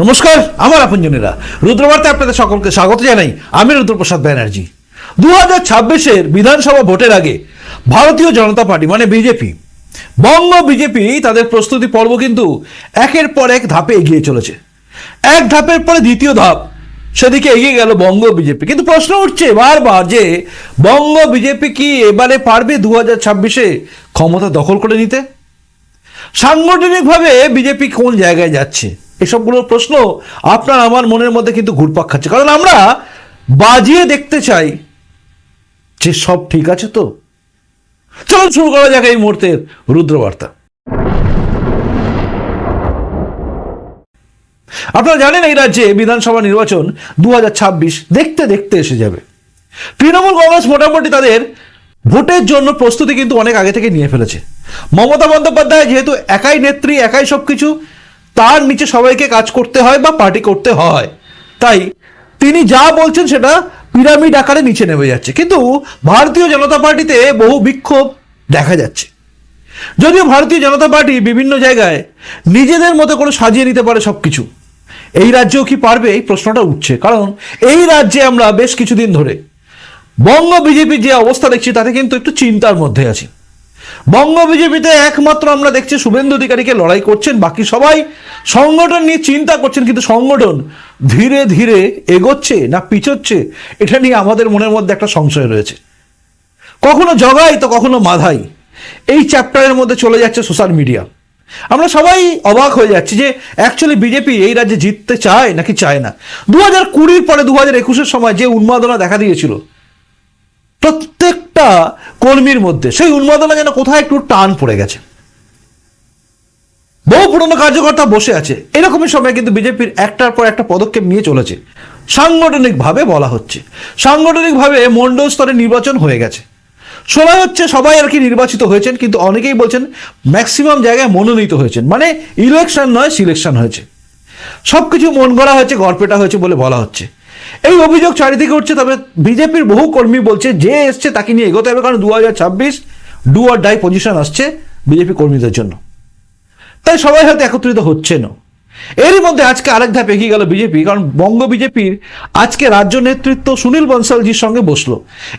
নমস্কার, আমার আপনজনেরা। রুদ্রবার্তে আপনাদের সকলকে স্বাগত জানাই। আমি রুদ্রপ্রসাদ ব্যানার্জি। দু হাজার ছাব্বিশের বিধানসভা ভোটের আগে ভারতীয় জনতা পার্টি মানে বিজেপি, বঙ্গ বিজেপি তাদের প্রস্তুতি পর্ব কিন্তু একের পর এক ধাপে এগিয়ে চলেছে। এক ধাপের পরে দ্বিতীয় ধাপ, সেদিকে এগিয়ে গেল বঙ্গ বিজেপি। কিন্তু প্রশ্ন উঠছে বারবার যে বঙ্গ বিজেপি কি এবারে পারবে দু হাজার ছাব্বিশে ক্ষমতা দখল করে নিতে? সাংগঠনিকভাবে বিজেপি কোন জায়গায় যাচ্ছে? এসবগুলো প্রশ্ন আপনার আমার মনের মধ্যে কিন্তু ঘুরপাক খাচ্ছে। কারণ আমরা বাজিয়ে দেখতে চাই যে সব ঠিক আছে তো? চলুন শুরু করা যাক এই মুহূর্তের রুদ্রবার্তা। আপনারা জানেন এই রাজ্যে বিধানসভা নির্বাচন দু হাজার ছাব্বিশ দেখতে দেখতে এসে যাবে। তৃণমূল কংগ্রেস মোটামুটি তাদের ভোটের জন্য প্রস্তুতি কিন্তু অনেক আগে থেকে নিয়ে ফেলেছে। মমতা বন্দ্যোপাধ্যায় যেহেতু একাই নেত্রী, একাই সবকিছু তার নিচে সবাইকে কাজ করতে হয় বা পার্টি করতে হয়। তাই তিনি যা বলছেন সেটা পিরামিড আকারে নিচে নেমে যাচ্ছে। কিন্তু ভারতীয় জনতা পার্টিতে বহু বিক্ষোভ দেখা যাচ্ছে। যদিও ভারতীয় জনতা পার্টি বিভিন্ন জায়গায় নিজেদের মতো করে সাজিয়ে নিতে পারে সব কিছু এই রাজ্যেও কি পারবে এই প্রশ্নটা উঠছে। কারণ এই রাজ্যে আমরা বেশ কিছুদিন ধরে বঙ্গ বিজেপির যে অবস্থা দেখছি, তাতে কিন্তু একটু চিন্তার মধ্যে আছি। বঙ্গ বিজেপিতে একমাত্র আমরা দেখছি শুভেন্দু অধিকারীকে লড়াই করছেন, বাকি সবাই সংগঠন নিয়ে চিন্তা করছেন, কিন্তু সংগঠন ধীরে ধীরে এগোচ্ছে না পিছোচ্ছে, এটা নিয়ে আমাদের মনের মধ্যে একটা সংশয় রয়েছে। কখনো জগাই তো কখনো মাধাই, এই চ্যাপ্টারের মধ্যে চলে যাচ্ছে সোশ্যাল মিডিয়া। আমরা সবাই অবাক হয়ে যাচ্ছি যে অ্যাকচুয়ালি বিজেপি এই রাজ্যে জিততে চায় নাকি চায় না। দু হাজার কুড়ির পরে দু হাজার একুশের সময় যে উন্মাদনা দেখা দিয়েছিল, প্রত্যেকটা কর্মীর মধ্যে। সেই উন্মাদনা যেন কোথায় একটু টান পড়ে গেছে। বহু পুরনো কার্যকর্তা বসে আছে। এরকমই সময় কিন্তু বিজেপির একটার পর একটা পদক্ষেপ নিয়ে চলেছে। সাংগঠনিকভাবে বলা হচ্ছে। সাংগঠনিকভাবে মণ্ডল স্তরে নির্বাচন হয়ে গেছে। শোনা হচ্ছে সবাই আর কি নির্বাচিত হয়েছেন, কিন্তু অনেকেই বলছেন ম্যাক্সিমাম জায়গায় মনোনীত হয়েছেন। মানে ইলেকশন নয় সিলেকশন হয়েছে। সব কিছু মন গড়া হয়েছে, গড়পেটা হয়েছে বলে বলা হচ্ছে। এই অভিযোগ চারিদিকে উঠছে, তবে বিজেপির বহু কর্মী বলছে, যে এসছে তাকে নিয়ে এগোতে হবে, কারণ দু হাজার ছাব্বিশ ডু আর ডাই পজিশন আসছে বিজেপি কর্মীদের জন্য। তাই সবাই হয়তো একত্রিত হচ্ছে না এরই মধ্যে আজকে আরেক ধাপ এগিয়ে গেল বিজেপি, কারণ বঙ্গ বিজেপির আজকে রাজ্য নেতৃত্ব সুনীল বনসালজির সঙ্গে বসল,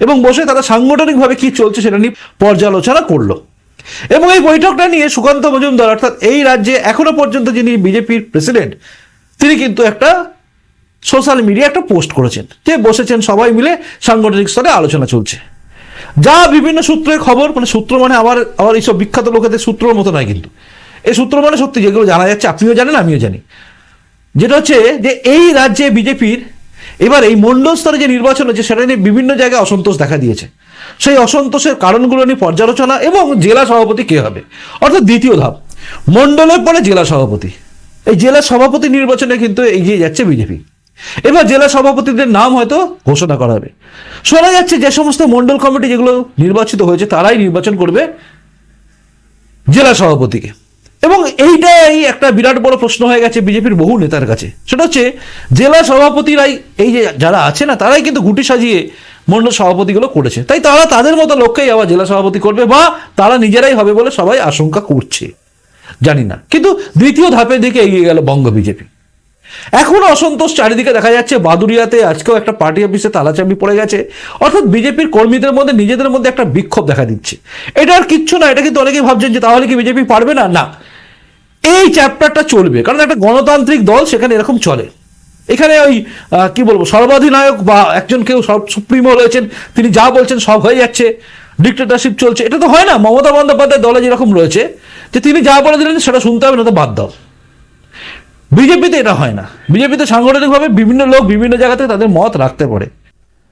এবং বসে তারা সাংগঠনিকভাবে কি চলছে সেটা নিয়ে পর্যালোচনা করল। এবং এই বৈঠকটা নিয়ে সুকান্ত মজুমদার, অর্থাৎ এই রাজ্যে এখনও পর্যন্ত যিনি বিজেপির প্রেসিডেন্ট, তিনি কিন্তু একটা সোশ্যাল মিডিয়া একটা পোস্ট করেছেন। যে বসেছেন সবাই মিলে সাংগঠনিক স্তরে আলোচনা চলছে। যা বিভিন্ন সূত্রের খবর মানে সূত্র মানে আবার আবার এইসব বিখ্যাত লোকেদের সূত্রের মতো নয় কিন্তু। এই সূত্র মানে সত্যি, যেগুলো জানা যাচ্ছে, আপনিও জানেন, আমিও জানি। যেটা হচ্ছে যে এই রাজ্যে বিজেপির এবার এই মণ্ডল স্তরে যে নির্বাচন হচ্ছে, সেটা নিয়ে বিভিন্ন জায়গায় অসন্তোষ দেখা দিয়েছে। সেই অসন্তোষের কারণগুলো নিয়ে পর্যালোচনা এবং জেলা সভাপতি কে হবে? অর্থাৎ দ্বিতীয় ধাপ, মণ্ডলের পরে জেলা সভাপতি। এই জেলা সভাপতি নির্বাচনে কিন্তু এগিয়ে যাচ্ছে বিজেপি। এবার জেলা সভাপতিদের নাম হয়তো ঘোষণা করা হবে। শোনা যাচ্ছে যে সমস্ত মণ্ডল কমিটি যেগুলো নির্বাচিত হয়েছে, তারাই নির্বাচন করবে জেলা সভাপতিকে। এবং এইটাই একটা বিরাট বড় প্রশ্ন হয়ে গেছে বিজেপির বহু নেতার কাছে। সেটা হচ্ছে, জেলা সভাপতিরাই এই যে যারা আছে না, তারাই কিন্তু গুটি সাজিয়ে মণ্ডল সভাপতিগুলো করেছে। তাই তারা তাদের মতো লক্ষ্যেই আবার জেলা সভাপতি করবে বা তারা নিজেরাই হবে বলে সবাই আশঙ্কা করছে। জানি না। কিন্তু দ্বিতীয় ধাপের দিকে এগিয়ে গেল বঙ্গ বিজেপি। এখনও অসন্তোষ চারিদিকে দেখা যাচ্ছে। বাদুরিয়াতে আজকেও একটা পার্টি অফিসে তালাচাবি পড়ে গেছে। অর্থাৎ বিজেপির কর্মীদের মধ্যে, নিজেদের মধ্যে একটা বিক্ষোভ দেখা দিচ্ছে। এটা আর কিচ্ছু না, এটা কিন্তু অনেকেই ভাবছেন যে তাহলে কি বিজেপি পারবে না? না। এই চ্যাপ্টারটা চলবে, কারণ একটা গণতান্ত্রিক দল, সেখানে এরকম চলে। এখানে ওই কি বলব, সর্বাধিনায়ক বা একজন কেউ সুপ্রিমো রয়েছেন, তিনি যা বলছেন সব হয়ে যাচ্ছে। ডিক্টেটারশিপ চলছে। এটা তো হয় না, মমতা বন্দ্যোপাধ্যায় দলে যেরকম রয়েছে, যে তিনি যা বলে দিলেন সেটা শুনতে হবে, না তো বাদ দাও। বিজেপিতে এটা হয় না। বিজেপিতে সাংগঠনিকভাবে বিভিন্ন লোক বিভিন্ন জায়গা থেকে তাদের মত রাখতে পারে।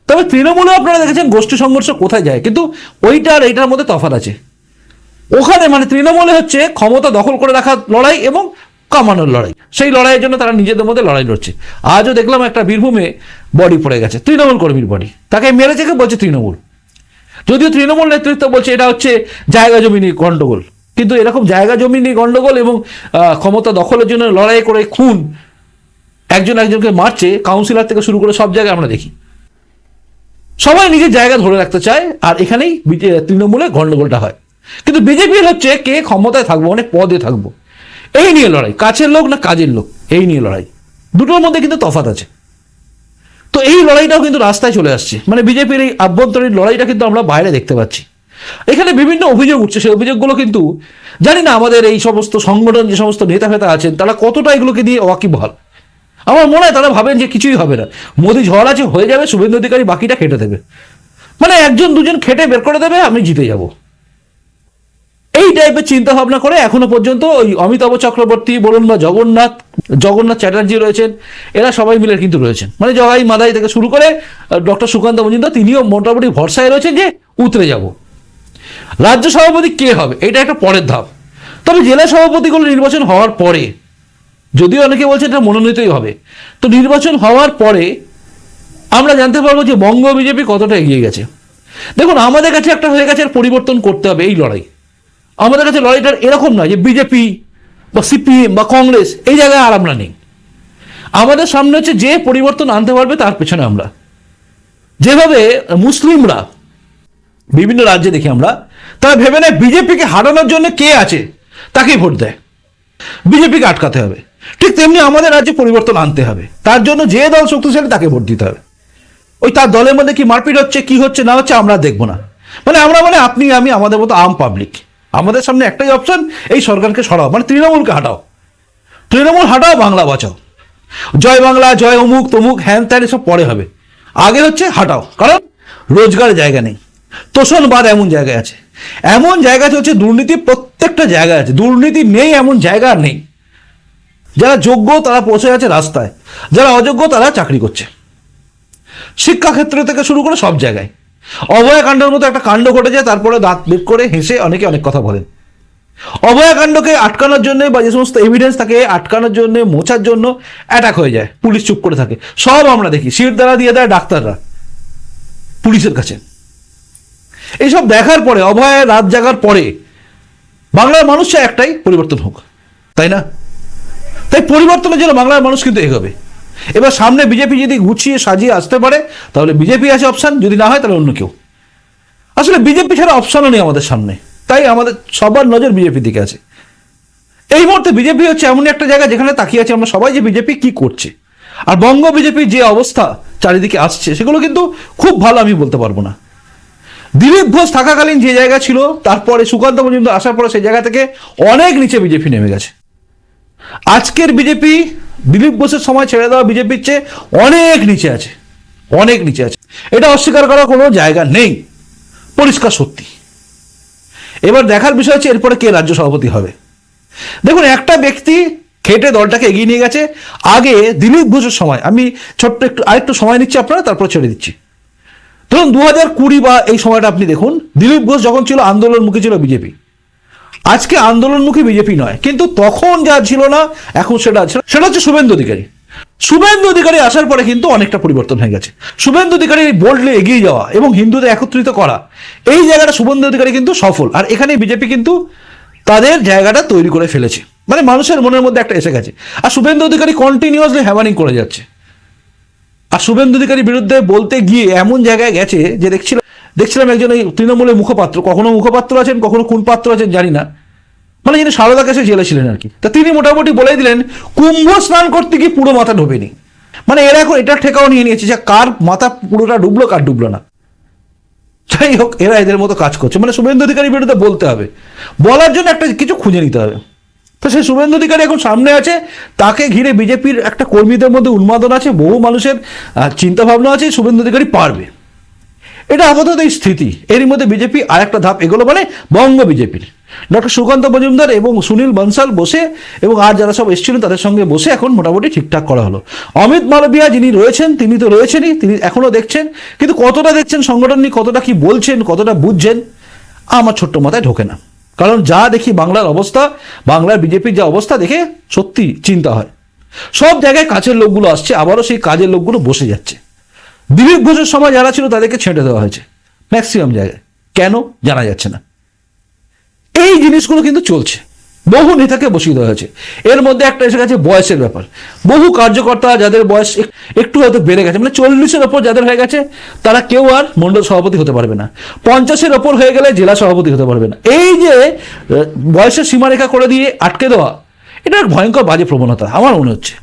তবে তৃণমূলে আপনারা দেখেছেন গোষ্ঠী সংঘর্ষ কোথায় যায়, কিন্তু ওইটা আর এইটার মধ্যে তফাৎ আছে। ওখানে মানে তৃণমূলে হচ্ছে ক্ষমতা দখল করে রাখার লড়াই এবং কামানোর লড়াই। সেই লড়াইয়ের জন্য তারা নিজেদের মধ্যে লড়াই লড়ছে। আজও দেখলাম একটা বীরভূমে বডি পড়ে গেছে, তৃণমূল কর্মীর বডি তাকে মেরেছে কে বলছে তৃণমূল। যদিও তৃণমূল নেতৃত্ব বলছে এটা হচ্ছে জায়গা জমি নিয়ে গন্ডগোল। কিন্তু এরকম জায়গা জমি নিয়ে গন্ডগোল এবং ক্ষমতা দখলের জন্য লড়াই করে খুন, একজন একজনকে মারছে কাউন্সিলর থেকে শুরু করে সব জায়গায় আমরা দেখি। সবাই নিজের জায়গা ধরে রাখতে চায়, আর এখানেই তৃণমূলে গন্ডগোলটা হয়। কিন্তু বিজেপির হচ্ছে কে ক্ষমতায় থাকব, অনেক পদে থাকব। এই নিয়ে লড়াই, কাছের লোক না কাজের লোক, এই নিয়ে লড়াই। দুটোর মধ্যে কিন্তু তফাৎ আছে। তো এই লড়াইটাও কিন্তু রাস্তায় চলে আসছে। মানে বিজেপির এই আভ্যন্তরীণ লড়াইটা কিন্তু আমরা বাইরে দেখতে পাচ্ছি। এখানে বিভিন্ন অভিযোগ উঠছে, সেই অভিযোগগুলো কিন্তু জানি না আমাদের এই সমস্ত সংগঠন, যে সমস্ত নেতা ফেতা আছেন, তারা কতটা এগুলোকে দিয়ে ওয়াকিবহাল আমার মনে হয় তারা ভাবেন যে কিছুই হবে না। মোদি ঝড় আছে, হয়ে যাবে, শুভেন্দু অধিকারী বাকিটা খেটে দেবে। মানে একজন, দুজন খেটে বের করে দেবে, আমি জিতে যাব। এই টাইপের চিন্তা ভাবনা করে এখনও পর্যন্ত ওই অমিতাভ চক্রবর্তী বলুন বা জগন্নাথ জগন্নাথ চ্যাটার্জি রয়েছেন। এরা সবাই মিলে কিন্তু রয়েছেন। মানে জগাই মাদাই থেকে শুরু করে ডক্টর সুকান্ত মজুমদার, তিনিও মোটামুটি ভরসায় রয়েছেন যে উতরে যাব। রাজ্য সভাপতি কে হবে? এটা একটা পরের ধাপ। তবে জেলা সভাপতিগুলো নির্বাচন হওয়ার পরে, যদিও অনেকে বলছে এটা মনোনীতই হবে, তো নির্বাচন হওয়ার পরে আমরা জানতে পারব যে বঙ্গ বিজেপি কতটা এগিয়ে গেছে। দেখুন, আমাদের কাছে একটা হয়ে গেছে এর পরিবর্তন করতে হবে এই লড়াই। আমাদের কাছে লড়াইটার এরকম নয় যে বিজেপি বা সিপিএম বা কংগ্রেস এই জায়গায় আর আমরা নেই। আমাদের সামনে হচ্ছে যে পরিবর্তন আনতে পারবে তার পেছনে আমরা। যেভাবে মুসলিমরা বিভিন্ন রাজ্যে দেখি আমরা তারা ভেবে নেয় বিজেপিকে হারানোর জন্য কে আছে? তাকেই ভোট দেয়। বিজেপিকে আটকাতে হবে। ঠিক তেমনি আমাদের রাজ্যে পরিবর্তন আনতে হবে। তার জন্য যে দল শক্তিশালী তাকে ভোট দিতে হবে। ওই তার দলের মধ্যে কি মারপিট হচ্ছে, কি হচ্ছে, না হচ্ছে আমরা দেখব না। মানে আমরা মানে আপনি, আমি, আমাদের মতো আম পাবলিক আমাদের সামনে একটাই অপশন এই সরকারকে সরাও। মানে তৃণমূলকে হাটাও। তৃণমূল হাটাও, বাংলা বাঁচাও। জয় বাংলা, জয় অমুক, তমুক, হ্যান ত্যান এসব পরে হবে। আগে হচ্ছে হাটাও। কারণ রোজগার জায়গা নেই। তোষণবাদ এমন জায়গায় আছে। এমন জায়গাতে হচ্ছে দুর্নীতি প্রত্যেকটা জায়গায় আছে। দুর্নীতি নেই, এমন জায়গা নেই। যারা যোগ্য তারা পৌঁছে গেছে রাস্তায়। যারা অযোগ্য তারা চাকরি করছে। শিক্ষাক্ষেত্র থেকে শুরু করে সব জায়গায়। অভয়াকাণ্ডের মতো একটা কাণ্ড ঘটে যায়, তারপরে দাঁত বের করে হেসে অনেকে অনেক কথা বলেন। অভয়াকাণ্ডকে আটকানোর জন্য বা যে সমস্ত এভিডেন্স থাকে আটকানোর জন্য, মোছার জন্য অ্যাটাক হয়ে যায়। পুলিশ চুপ করে থাকে। সব আমরা দেখি। সিট দ্বারা দিয়ে দেয় ডাক্তাররা। পুলিশের কাছে। এইসব দেখার পরে, অভয় রাত জাগার পরে, বাংলার মানুষ একটাই, পরিবর্তন হোক। তাই না? তাই পরিবর্তনের জন্য বাংলার মানুষ কিন্তু এগোবে। এবার সামনে বিজেপি যদি গুছিয়ে সাজিয়ে আসতে পারে, তাহলে বিজেপি আছে অপশান, যদি না হয় তাহলে অন্য কেউ। আসলে বিজেপি ছাড়া অপশানও নেই আমাদের সামনে। তাই আমাদের সবার নজর বিজেপির দিকে আছে। এই মুহূর্তে বিজেপি হচ্ছে এমন একটা জায়গা যেখানে তাকিয়ে আছে আমরা সবাই যে বিজেপি কি করছে। আর বঙ্গ বিজেপির যে অবস্থা চারিদিকে আসছে, সেগুলো কিন্তু খুব ভালো আমি বলতে পারব না। দিলীপ ঘোষ থাকাকালীন যে জায়গা ছিল, তারপরে সুকান্ত পর্যন্ত আসার পরে সেই জায়গা থেকে অনেক নিচে বিজেপি নেমে গেছে। আজকের বিজেপি, দিলীপ ঘোষের সময় ছেড়ে দেওয়া বিজেপির চেয়ে অনেক নিচে আছে। অনেক নিচে আছে। এটা অস্বীকার করার কোনো জায়গা নেই। পরিষ্কার সত্যি। এবার দেখার বিষয় হচ্ছে এরপরে কে রাজ্য সভাপতি হবে। দেখুন, একটা ব্যক্তি খেটে দলটাকে এগিয়ে নিয়ে গেছে। আগে দিলীপ ঘোষের সময়, আমি ছোট্ট একটু, আরেকটু সময় নিচ্ছি আপনারা, তারপর ছেড়ে দিচ্ছি। ধরুন দু হাজার কুড়ি বা এই সময়টা আপনি দেখুন, দিলীপ ঘোষ যখন ছিল আন্দোলনমুখী ছিল বিজেপি। আজকে আন্দোলনমুখী বিজেপি নয়, কিন্তু তখন যা ছিল না, এখন সেটা আছে সেটা হচ্ছে শুভেন্দু অধিকারী। শুভেন্দু অধিকারী আসার পরে কিন্তু অনেকটা পরিবর্তন হয়ে গেছে। শুভেন্দু অধিকারী বোল্ডলি এগিয়ে যাওয়া এবং হিন্দুদের একত্রিত করা, এই জায়গাটা শুভেন্দু অধিকারী কিন্তু সফল। আর এখানে বিজেপি কিন্তু তাদের জায়গাটা তৈরি করে ফেলেছে। মানে মানুষের মনের মধ্যে একটা এসে গেছে। আর শুভেন্দু অধিকারী কন্টিনিউয়াসলি হ্যামারিং করে যাচ্ছে। আর শুভেন্দু অধিকারীর বিরুদ্ধে বলতে গিয়ে এমন জায়গায় গেছে যে দেখছিলাম দেখছিলাম একজন এই তৃণমূলের মুখপাত্র। কখনো মুখপাত্র আছেন, কখনো কোন পাত্র আছেন, জানি না। মানে যিনি সারদা কাছে জেলে ছিলেন আর কি। তা তিনি মোটামুটি বলে দিলেন, কুম্ভ স্নান করতে গিয়ে পুরো মাথা ডোবেনি মানে এরা এখন এটা ঠেকাও নিয়ে নিয়েছে যে কার মাথা পুরোটা ডুবলো, কার ডুবলো না। যাই হোক, এরা এদের মতো কাজ করছে। মানে শুভেন্দু অধিকারীর বিরুদ্ধে বলতে হবে। বলার জন্য একটা কিছু খুঁজে নিতে হবে। তো সেই শুভেন্দু অধিকারী এখন সামনে আছে। তাকে ঘিরে বিজেপির একটা কর্মীদের মধ্যে উন্মাদন আছে, বহু মানুষের চিন্তা ভাবনা আছে, শুভেন্দু অধিকারী পারবে। এটা আপাতত এই স্থিতি। এরই মধ্যে বিজেপি আর একটা ধাপ এগুলো মানে বঙ্গ বিজেপির। ডক্টর সুকান্ত মজুমদার এবং সুনীল বনসাল বসে এবং আর যারা সব এসেছিলেন তাদের সঙ্গে বসে এখন মোটামুটি ঠিকঠাক করা হলো। অমিত মালবিয়া যিনি রয়েছেন, তিনি তো রয়েছেনই, তিনি এখনও দেখছেন। কিন্তু কতটা দেখছেন, সংগঠন নিয়ে কতটা কি বলছেন, কতটা বুঝছেন, আমার ছোট্ট মাথায় ঢোকে না। কারণ যা দেখি বাংলার অবস্থা, বাংলার বিজেপির যা অবস্থা দেখে সত্যি চিন্তা হয়। সব জায়গায় কাছের লোকগুলো আসছে, আবারও সেই কাজের লোকগুলো বসে যাচ্ছে। দিলীপ ঘোষের সময় যারা ছিল তাদেরকে ছেঁটে দেওয়া হয়েছে, ম্যাক্সিমাম জায়গায়। কেন? জানা যাচ্ছে না। এই জিনিসগুলো কিন্তু চলছে। বহু নেতাকে বসিয়ে দেওয়া হয়েছে। এর মধ্যে একটা এসে গেছে বয়সের ব্যাপার। বহু কার্যকর্তা যাদের বয়স এক- একটু হয়তো বেড়ে গেছে মানে চল্লিশের ওপর যাদের হয়ে গেছে, তারা কেউ আর মণ্ডল সভাপতি হতে পারবে না। পঞ্চাশের ওপর হয়ে গেলে জেলা সভাপতি হতে পারবে না। এই যে বয়সের সীমারেখা করে দিয়ে আটকে দেওয়া, এটা এক ভয়ঙ্কর বাজে প্রবণতা, আমার মনে হচ্ছে।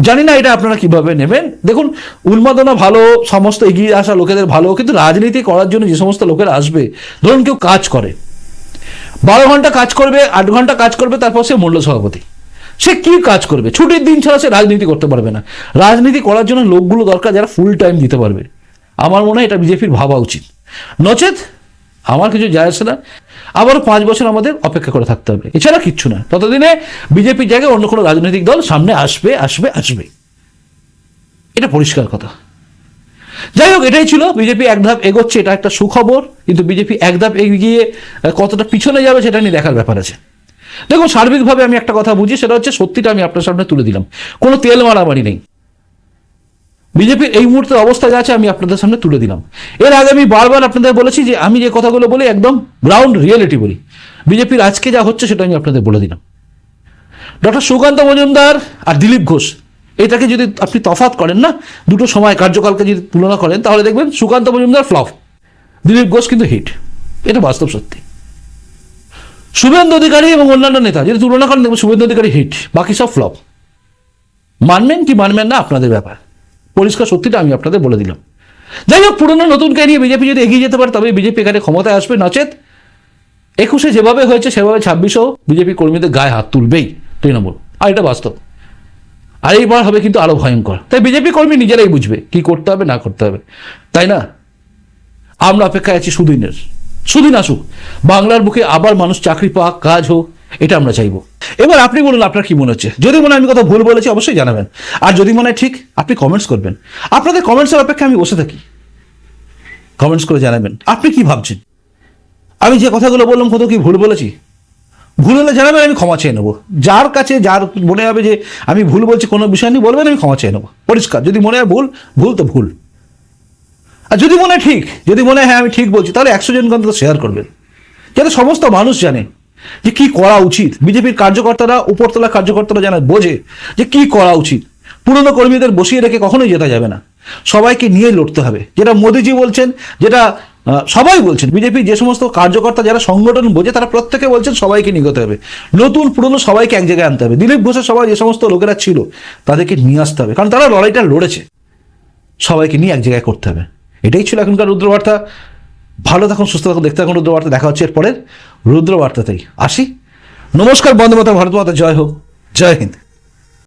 জানি না এটা আপনারা কীভাবে নেবেন। দেখুন, উন্মাদনা ভালো, সমস্ত এগিয়ে আসা লোকেদের ভালো, কিন্তু রাজনীতি করার জন্য যে সমস্ত লোকেরা আসবে, ধরুন কেউ কাজ করে বারো ঘণ্টা কাজ করবে, আট ঘণ্টা কাজ করবে, তারপর সে মণ্ডল সভাপতি। সে কি কাজ করবে? ছুটির দিন ছাড়া সে রাজনীতি করতে পারবে না। রাজনীতি করার জন্য লোকগুলো দরকার যারা ফুল টাইম দিতে পারবে। আমার মনে হয় এটা বিজেপির ভাবা উচিত। নচেত আমার কিছু যায় আসে না। আবারও পাঁচ বছর আমাদের অপেক্ষা করে থাকতে হবে। এছাড়া কিচ্ছু না। ততদিনে বিজেপির জায়গায় অন্য কোনো রাজনৈতিক দল সামনে আসবে আসবে আসবে। এটা পরিষ্কার কথা। যাই হোক, এটাই ছিল। বিজেপি এক ধাপ এগোচ্ছে, এটা একটা সুখবর। কিন্তু বিজেপি এক ধাপ এগিয়ে কতটা পিছনে যাবে সেটা নিয়ে দেখার ব্যাপার আছে। দেখুন, সার্বিকভাবে আমি একটা কথা বুঝি, সেটা হচ্ছে সত্যিটা আমি আপনার সামনে তুলে দিলাম। কোনো তেল মারামারি নেই। বিজেপির এই মুহূর্তে অবস্থা যা আছে, আমি আপনাদের সামনে তুলে দিলাম। এর আগে আমি বারবার আপনাদের বলেছি যে, আমি যে কথাগুলো বলি, একদম গ্রাউন্ড রিয়েলিটি বলি। বিজেপির আজকে যা হচ্ছে, সেটা আমি আপনাদের বলে দিলাম। ডক্টর সুকান্ত মজুমদার আর দিলীপ ঘোষ এটাকে যদি আপনি তফাৎ করেন না, দুটো সময় কার্যকালকে যদি তুলনা করেন, তাহলে দেখবেন সুকান্ত মজুমদার ফ্লপ। দিলীপ ঘোষ কিন্তু হিট। এটা বাস্তব সত্যি। শুভেন্দু অধিকারী এবং অন্যান্য নেতা, যদি তুলনা করেন, দেখবেন শুভেন্দু অধিকারী হিট, বাকি সব ফ্লপ। মানবেন কি মানবেন না, আপনাদের ব্যাপার। পরিষ্কার সত্যিটা আমি আপনাদের বলে দিলাম। যাই হোক, পুরনো নতুনকে নিয়ে বিজেপি যদি এগিয়ে যেতে পারে, তবে বিজেপি এখানে ক্ষমতায় আসবে নচেত। একুশে যেভাবে হয়েছে, সেভাবে ছাব্বিশেও বিজেপি কর্মীদের গায়ে হাত তুলবেই, তৃণমূল। আর এটা বাস্তব। আর এইবার হবে কিন্তু আরও ভয়ঙ্কর। তাই বিজেপি কর্মী নিজেরাই বুঝবে কি করতে হবে, না করতে হবে। তাই না? আমরা অপেক্ষায় আছি সুদিনের। সুদিন আসুক, বাংলার বুকে আবার মানুষ চাকরি পাক, কাজ হোক, এটা আমরা চাইব। এবার আপনি বলুন, আপনার কি মনে হচ্ছে? যদি মনে হয় আমি কথা ভুল বলেছি, অবশ্যই জানাবেন। আর যদি মনে হয় ঠিক, আপনি কমেন্টস করবেন। আপনাদের কমেন্টসের অপেক্ষা আমি বসে থাকি। কমেন্টস করে জানাবেন। আপনি কি ভাবছেন? আমি যে কথাগুলো বললাম কত কি ভুল বলেছি? ভুল হলে জানাবেন, আমি ক্ষমা চেয়ে নেব। যার কাছে যার মনে হবে যে আমি ভুল বলছি, কোনো বিষয় নিয়ে বলবেন, আমি ক্ষমা চেয়ে নেব। পরিষ্কার, যদি মনে হয় ভুল ভুল তো ভুল। আর যদি মনে হয় ঠিক, যদি মনে হয় হ্যাঁ আমি ঠিক বলছি, তাহলে একশো জনকে অন্তত শেয়ার করবেন। যাতে সমস্ত মানুষ জানে যে কি করা উচিত। বিজেপির কার্যকর্তারা, উপরতলা কার্যকর্তারা জানা বোঝে যে কি করা উচিত। পুরনো কর্মীদের বসিয়ে রেখে কখনোই যেতে যাবে না। সবাইকে নিয়ে লড়তে হবে। যেটা মোদিজি বলছেন, যেটা সবাই বলছেন বিজেপির যে সমস্ত কার্যকর্তা যারা সংগঠন বোঝে, তারা প্রত্যেকে বলছেন সবাইকে নিয়ে হবে। নতুন, পুরনো সবাইকে এক জায়গায় আনতে হবে। দিলীপ ঘোষের সবাই যে সমস্ত লোকেরা ছিল, তাদেরকে নিয়ে আসতে হবে। কারণ তারা লড়াইটা লড়েছে। সবাইকে নিয়ে এক জায়গায় করতে হবে। এটাই ছিল এখনকার রুদ্রবার্তা। ভালো থাকুন, সুস্থ থাকুন, দেখতে থাকুন রুদ্রবার্তা। দেখা হচ্ছে এরপরের রুদ্রবার্তাতেই। আসি। নমস্কার, বন্দে মাতা ভারত মাতা। জয় হোক। জয় হিন্দ।